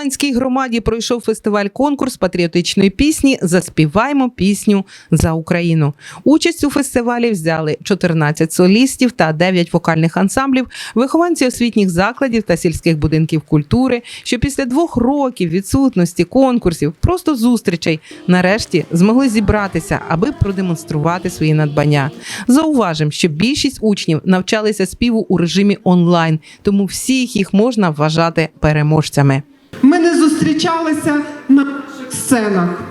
У громаді пройшов фестиваль-конкурс патріотичної пісні Заспіваймо пісню за Україну. Участь у фестивалі взяли 14 солістів та 9 вокальних ансамблів, вихованці освітніх закладів та сільських будинків культури, що після двох років відсутності конкурсів, просто зустрічей, нарешті змогли зібратися, аби продемонструвати свої надбання. Зауважимо, що більшість учнів навчалися співу у режимі онлайн, тому всіх їх можна вважати переможцями. Зустрічалися на наших сценах.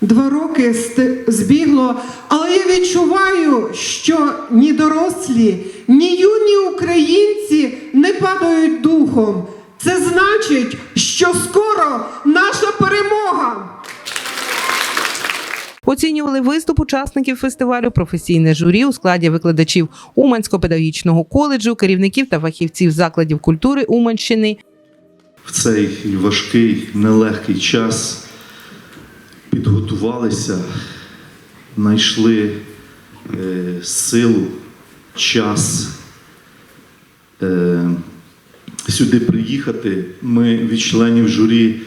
Два роки збігло, але я відчуваю, що ні дорослі, ні юні українці не падають духом. Це значить, що скоро наша перемога. Оцінювали виступ учасників фестивалю професійне журі у складі викладачів Уманського педагогічного коледжу, керівників та фахівців закладів культури Уманщини, в цей важкий, нелегкий час підготувалися, знайшли е, силу, час е, сюди приїхати. Ми від членів журі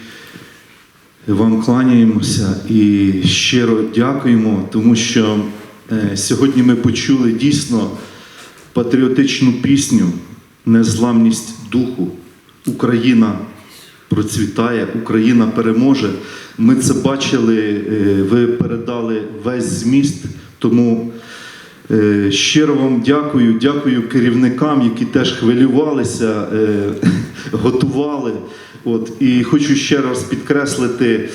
вам кланяємося і щиро дякуємо, тому що е, сьогодні ми почули дійсно патріотичну пісню, незламність духу. Україна процвітає, Україна переможе. Ми це бачили, е, ви передали весь зміст. Тому е, щиро вам дякую, дякую керівникам, які теж хвилювалися, е, готували. От, і хочу ще раз підкреслити,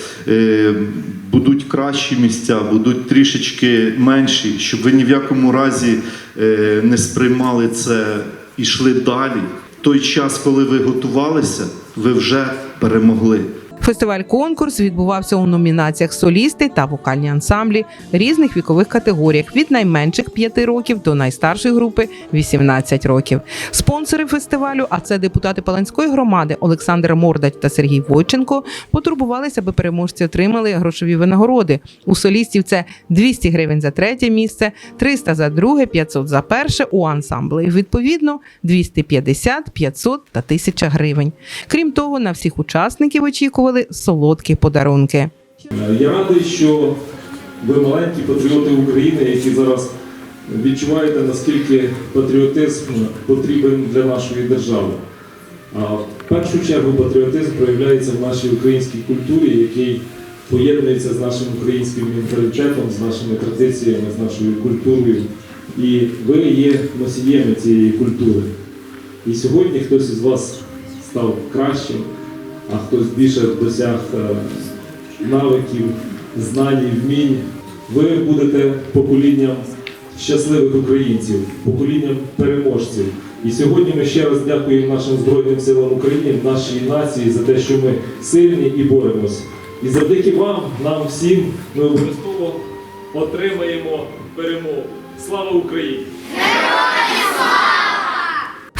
будуть кращі місця, будуть трішечки менші, щоб ви ні в якому разі не сприймали це і йшли далі. Той час, коли ви готувалися, ви вже перемогли. Фестиваль-конкурс відбувався у номінаціях солісти та вокальні ансамблі різних вікових категоріях від найменших 5 років до найстаршої групи 18 років. Спонсори фестивалю, а це депутати Паланської громади Олександр Мордач та Сергій Войченко, потурбувалися, аби переможці отримали грошові винагороди. У солістів це 200 гривень за третє місце, 300 за друге, 500 за перше. У ансамблі відповідно 250, 500 та 1000 гривень. Крім того, на всіх учасників очікували солодкі подарунки. Е, Я радий, що ви маленькі патріоти України, які зараз відчуваєте, наскільки патріотизм потрібен для нашої держави. В першу чергу патріотизм проявляється в нашій українській культурі, який поєднується з нашим українським менталітетом, з нашими традиціями, з нашою культурою. І ви є носієми цієї культури. І сьогодні хтось із вас став кращим, а хтось більше досяг е, навиків, знань вмінь. Ви будете поколінням щасливих українців, поколінням переможців. І сьогодні ми ще раз дякуємо нашим Збройним силам України, нашій нації за те, що ми сильні і боремось. І завдяки вам, нам всім, ми обов'язково отримаємо перемогу. Слава Україні!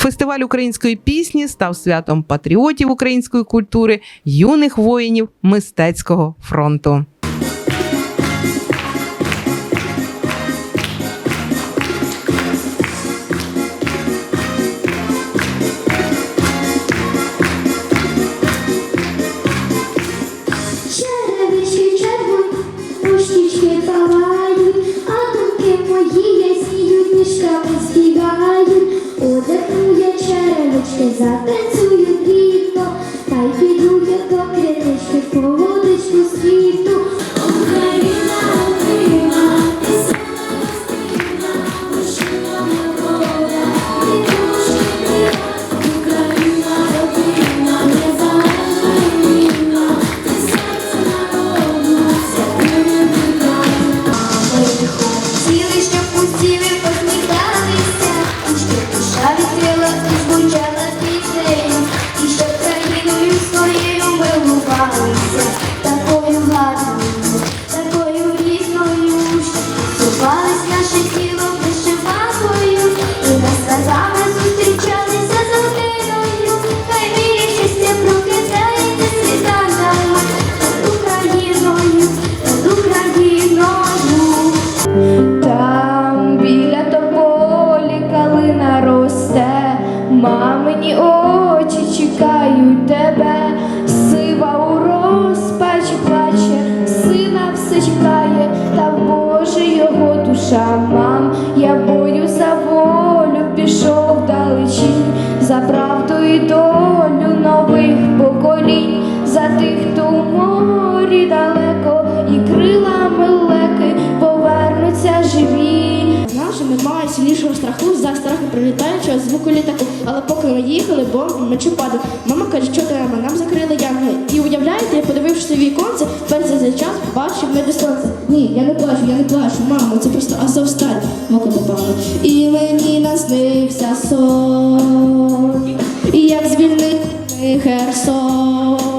Фестиваль української пісні став святом патріотів української культури, юних воїнів мистецького фронту. Прилітаючого звуку літаку. Але поки ми їхали, бомби мечі падали. Мама каже, що треба, нам закрили янги. І уявляєте, я подивившися в віконце, вперше за час бачив небі сонце. Ні, я не плачу, я не плачу, мамо, це просто Азовсталь в око попало. І мені наснився сон, і як звільнити Херсон.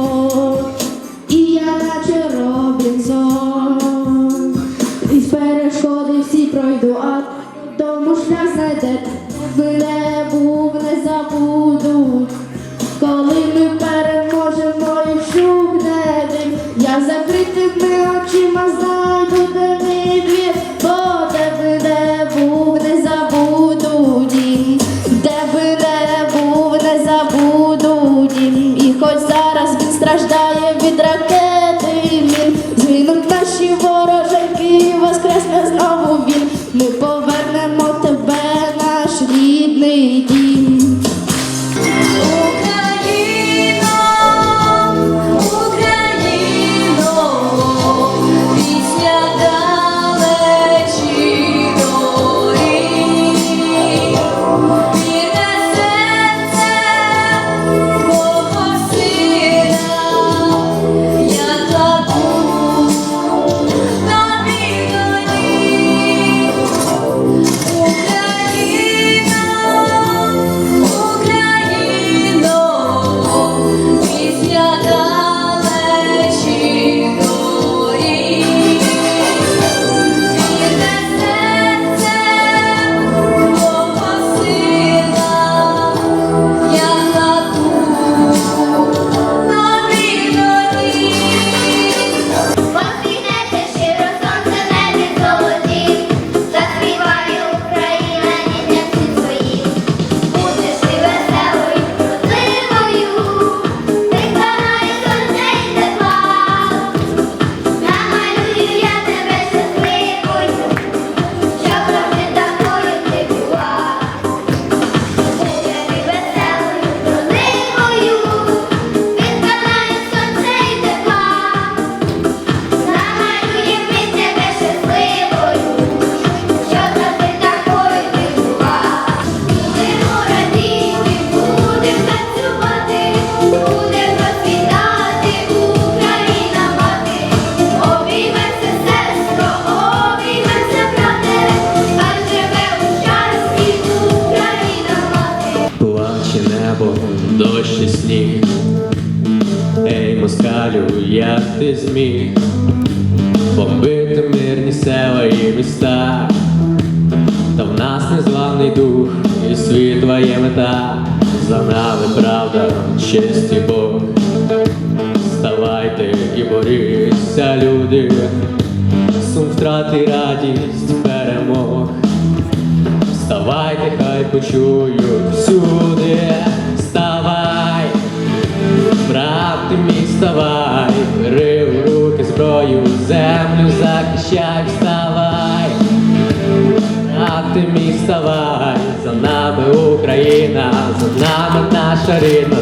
Москалю, як ти зміг бомбити мирні села і міста, та в нас незламний дух і світла є мета, за нами правда, честь і Бог. Вставайте і боріться, люди, сум втрати радість перемог. Вставайте, хай почують всюди, вставай, бери в руки зброю, землю захищай, вставай, брат ти вставай, за нами Україна, за нами наша рідна